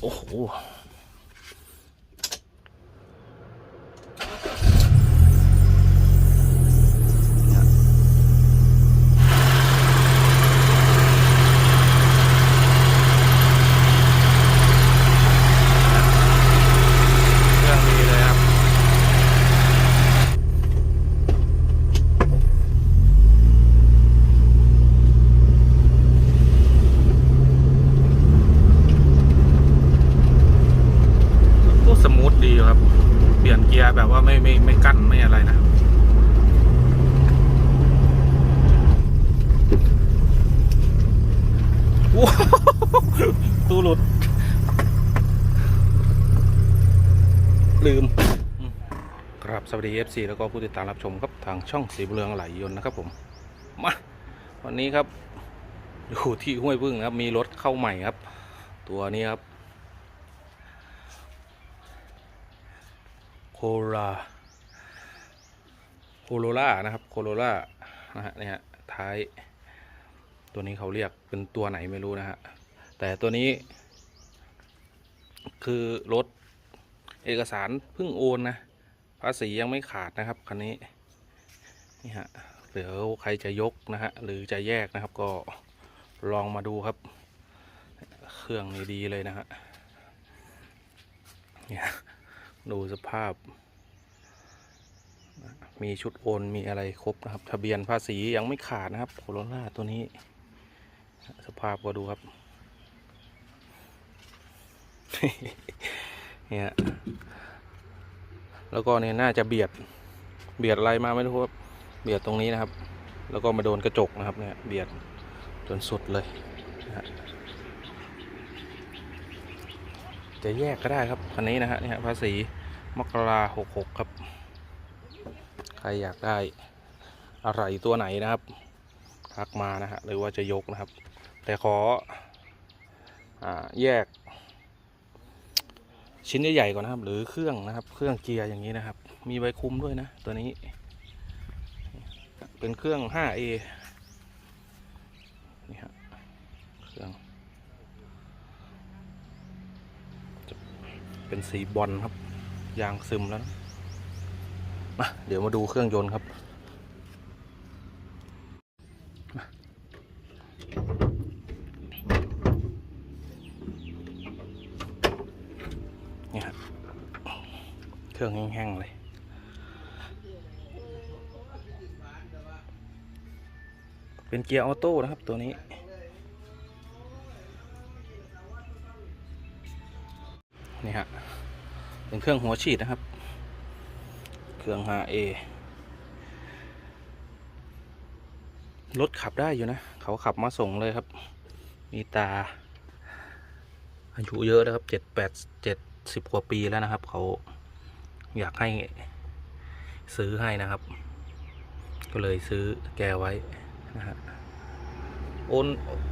โอ้โห เครื่องดีเลยครับ ก็สมูทดีอยู่ครับ เปลี่ยนเกียร์แบบว่าไม่ไม่ไม่กั้นไม่อะไรนะ ว้าว ตู้หลุด ลืม ครับ สวัสดี FC แล้วก็ผู้ติดตามรับชมครับ ทางช่องสีบุญเรืองไหลยนต์นะครับผม มา วันนี้ครับ อยู่ที่ห้วยพึ่งนะครับ มีรถเข้าใหม่ครับ ตัวนี้ครับ โคราโคโรล่านะครับ โคโรล่านะฮะเนี่ยท้าย ตัวนี้เขาเรียกเป็นตัวไหนไม่รู้นะฮะ แต่ตัวนี้ คือรถเอกสารเพิ่งโอนนะ ภาษียังไม่ขาดนะครับคันนี้ นี่ฮะเดี๋ยวใครจะยกนะฮะหรือจะแยกนะครับก็ลองมาดูครับ เครื่องนี้ดีเลยนะฮะเนี่ยดูสภาพ มีชุดโอนมีอะไรครบนะครับ ทะเบียนภาษียังไม่ขาดนะครับ โคโรล่าตัวนี้ สภาพก็ดูครับ เนี่ยแล้วก็เนี่ยน่าจะเบียดเบียดอะไรมาไม่รู้ครับเบียดตรงนี้นะครับ แล้วก็มาโดนกระจกนะครับเนี่ยเบียดจนสุดเลยนะจะแยกก็ได้ครับคันนี้นะฮะเนี่ฮะภาษีมกราหกหกครับ ใครอยากได้อะไรตัวไหนนะครับทักมานะฮะหรือว่าจะยกนะครับ แต่ขออแยก ชิ้นใหญ่ๆก่อนนะครับ หรือเครื่องนะครับ เครื่องเกียร์อย่างนี้นะครับ มีใบคุมด้วยนะ ตัวนี้ เป็นเครื่อง 5A นี่ฮะเครื่อง เป็นสีบอลครับ ยางซึมแล้วนะมาเดี๋ยวมาดูเครื่องยนต์ครับมานี่ครับเค รื่องแห้งๆเลยเป็นเกียร์ออโต้นะครับตัวนี้ นี่ฮะ เป็นเครื่องหัวฉีดนะครับ เครื่อง 5A รถขับได้อยู่นะ เขาขับมาส่งเลยครับ มีตา อายุเยอะนะครับเจ็ดแปดเจ็ดสิบกว่าปีแล้วนะครับเขา อยากให้ซื้อให้นะครับ ก็เลยซื้อแกไว้นะฮะโอน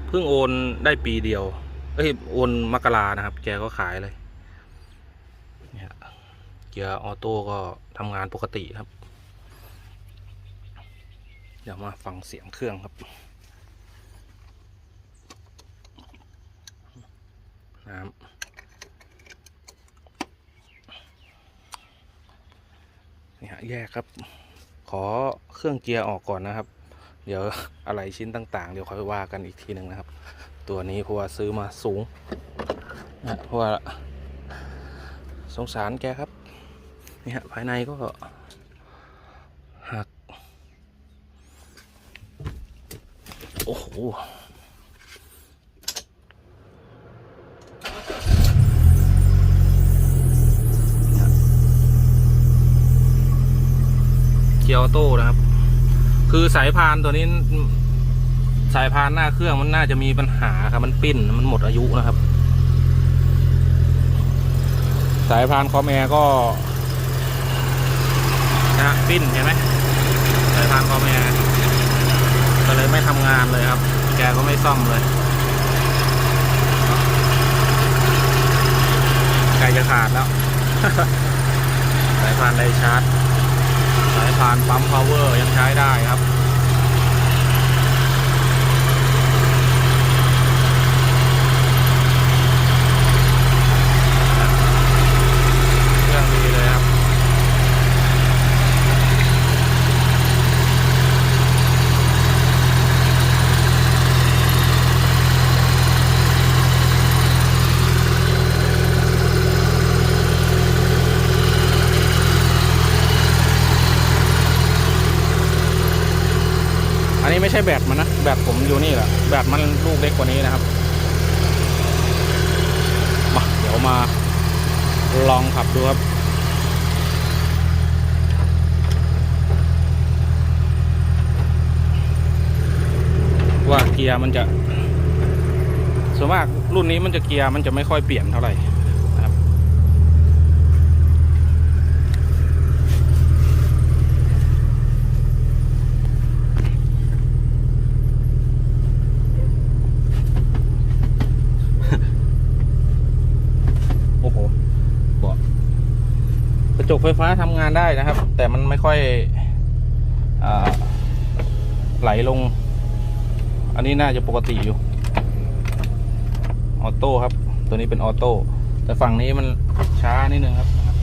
เพิ่งโอนได้ปีเดียว เอ้ยโอนมกรานะครับ แกก็ขายเลยเนี่ยเกียร์ออโต้ก็ทำงานปกติครับ เดี๋ยวมาฟังเสียงเครื่องครับน้ำนี่ฮะ แยกครับ ขอเครื่องเกียร์ออกก่อนนะครับ เดี๋ยวอะไรชิ้นต่าง ๆ เดี๋ยวค่อยว่ากันอีกทีหนึ่งนะครับ ตัวนี้เพราะว่าซื้อมาสูงนะเพราะว่าสงสารแกครับนี่ฮะภายในก็หัก โอ้โห กียร์ออโต้นะครับ คือสายพานตัวนี้ สายพานหน้าเครื่องมันน่าจะมีปัญหาครับมันปิ้นมันหมดอายุนะครับ สายพานคอมแอร์ก็นะปิ้นเห็นไหมสายพานคอมแอร์ก็เลยไม่ทำงานเลยครับ แกก็ไม่ซ่อมเลยใกลจะขาดแล้วสายพานไดชาร์จ สายพานปั๊มพาวเวอร์ยังใช้ได้ครับ ใช่แบตมันนะแบตผมอยู่นี่แหละแบตมันลูกเล็กกว่านี้นะครับมาเดี๋ยวมาลองขับดูครับว่าเกียร์มันจะส่วนมากรุ่นนี้มันจะเกียร์มันจะไม่ค่อยเปลี่ยนเท่าไหร่นะครับ โอ้โหเบาะก ระจกไฟฟ้าทำงานได้นะครับ แต่มันไม่ค่อยอไหลลง อันนี้น่าจะปกติอยู่ ออโต้ครับ ตัวนี้เป็นออโต้ แต่ฝั่งนี้มันช้านิดนึงครับนะครับ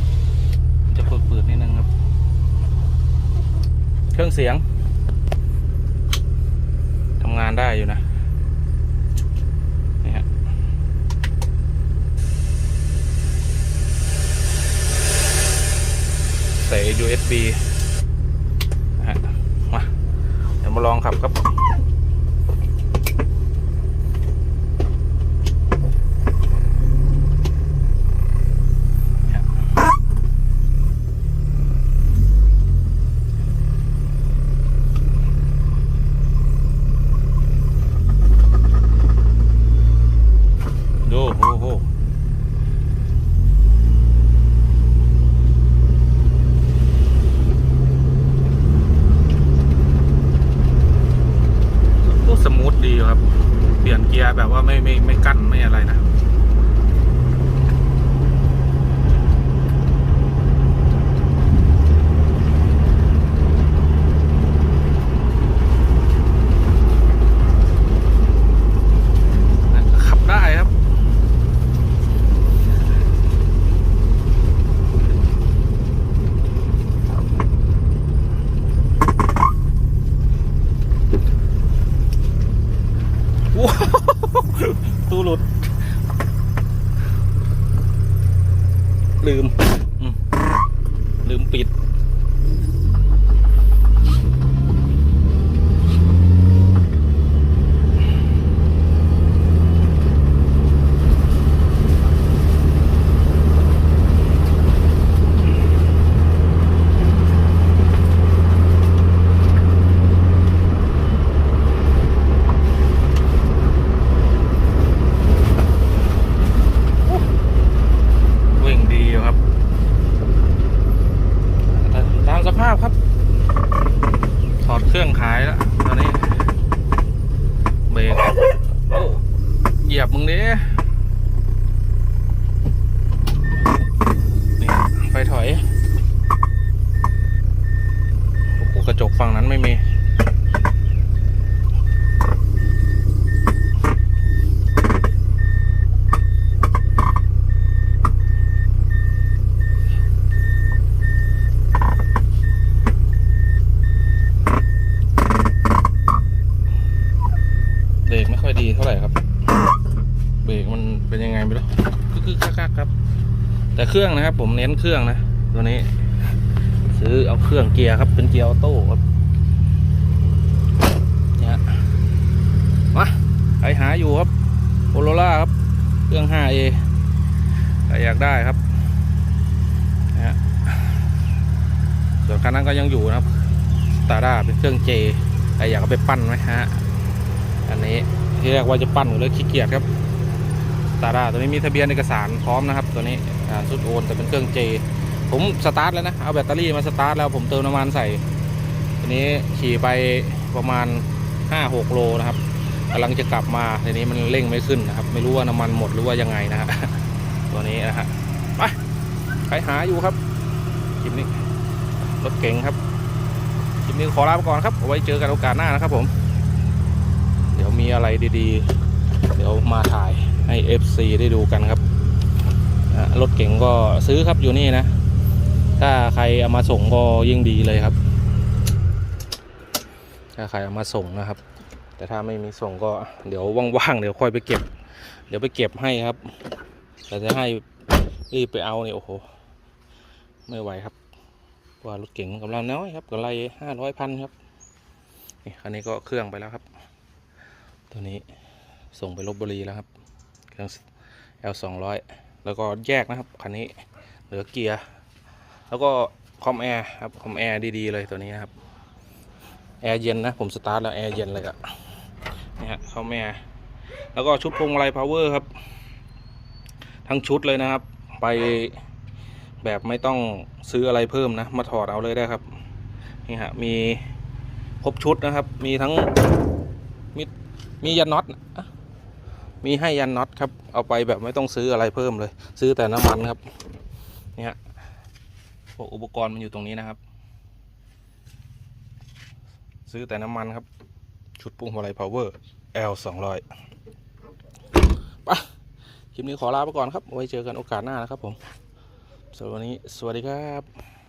มันจะฝืดๆนิดนึงครับ เครื่องเสียงทำงานได้อยู่นะ ใส่ USB นะฮะมาเดี๋ยวมาลองขับครับ ดูโอ้โหก็สมูทดีอยู่ครับ เปลี่ ยนเกียร์แบบว่าไม่ไม่ไม่กั้นไม่อะไรนะ ขับได้ครับ ว้าวตู้หลุด ลืมอืม ลืมปิด วิ่งดีอยู่ครับแต่ตามสภาพครับ ถอดเครื่องขายแล้ว ตอนนี้ เบรกโอ้เหยียบมึงดินี่ไฟถอย โอ้โห กระจกฝั่งนั้นไม่มี เบรกไม่ค่อยดีเท่าไหร่ครับ เบรกมันเป็นยังไงไม่รู้คือๆคักๆครับ แต่เครื่องนะครับ ผมเน้นเครื่องนะตัวนี้ ซื้อเอาเครื่องเกียร์ครับ เป็นเกียร์ออโต้ครับเนี่ยมาใครหาอยู่ครับโอโรล่าครับ เครื่อง 5A ใครอยากได้ครับนะส่วนคันนั้นก็ยังอยู่นะครับตาด้าเป็นเครื่อง J ใครอยากเอาไปปั้นไหมฮะอันนี้ที่เรียกว่าจะปั้นหรือขี้เกียจครับ ตาด้าตัวนี้มีทะเบียนเอกสารพร้อมนะครับ ตัวนี้สุดโอนแต่เป็นเครื่องเจ ผมสตาร์ทแล้วนะ เอาแบตเตอรี่มาสตาร์ทแล้วผมเติมน้ำมันใส่ทีนี้ขี่ไปประมาณ 5-6 โลนะครับกำลังจะกลับมาทีนี้มันเร่งไม่ขึ้นนะครับ ไม่รู้ว่าน้ำมันหมดหรือว่ายังไงนะฮะตัวนี้นะฮะไปใครหาอยู่ครับคลิปนี้รถเก๋งครับคลิปนี้ขอลาไปก่อนครับเอาไว้เจอกันโอกาสหน้านะครับผม เดี๋ยวมีอะไรดีๆ เดี๋ยวมาถ่าย ให้ FC ได้ดูกันครับรถเก๋งก็ซื้อครับอยู่นี่นะ ถ้าใครเอามาส่งก็ยิ่งดีเลยครับ ถ้าใครเอามาส่งนะครับ แต่ถ้าไม่มีส่งก็เดี๋ยวว่างๆเดี๋ยวค่อยไปเก็บ เดี๋ยวไปเก็บให้ครับ แต่จะให้รีบไปเอาเนี่ยโอ้โหไม่ไหวครับว่ารถเก๋งกำลังน้อยครับกำไรห้าร้อยพันครับนี่คันนี้ก็เครื่องไปแล้วครับ ตัวนี้ส่งไปลบบุรีแล้วครับ เครื่อง L 2 0 0แล้วก็แยกนะครับคันนี้เหลือเกียร์ แล้วก็คอมแอร์ครับคอมแอร์ดีๆเลยตัวนี้นะครับแอร์เย็นนะผมสตาร์ทแล้วแอร์เย็นเลยอะนี่ฮะคอมแอร์แล้วก็ชุดพวงมาลัยพาวเวอร์ครับ ทั้งชุดเลยนะครับ ไปแบบไม่ต้องซื้ออะไรเพิ่มนะ มาถอดเอาเลยได้ครับนี่ฮะมีครบชุดนะครับ มีทั้งมีมียันน็อตอะ มีให้ยันน็อตครับ เอาไปแบบไม่ต้องซื้ออะไรเพิ่มเลย ซื้อแต่น้ำมันครับ เนี่ฮะพวกอุปกรณ์มันอยู่ตรงนี้นะครับ ซื้อแต่น้ำมันครับ ชุดปรุงหัวไหล่ power L 2 0 0ปะคลิปนี้ขอลาไปก่อนครับ ไว้เจอกันโอกาสหน้านะครับผมสำหรับวันนี้ สวัสดีครับ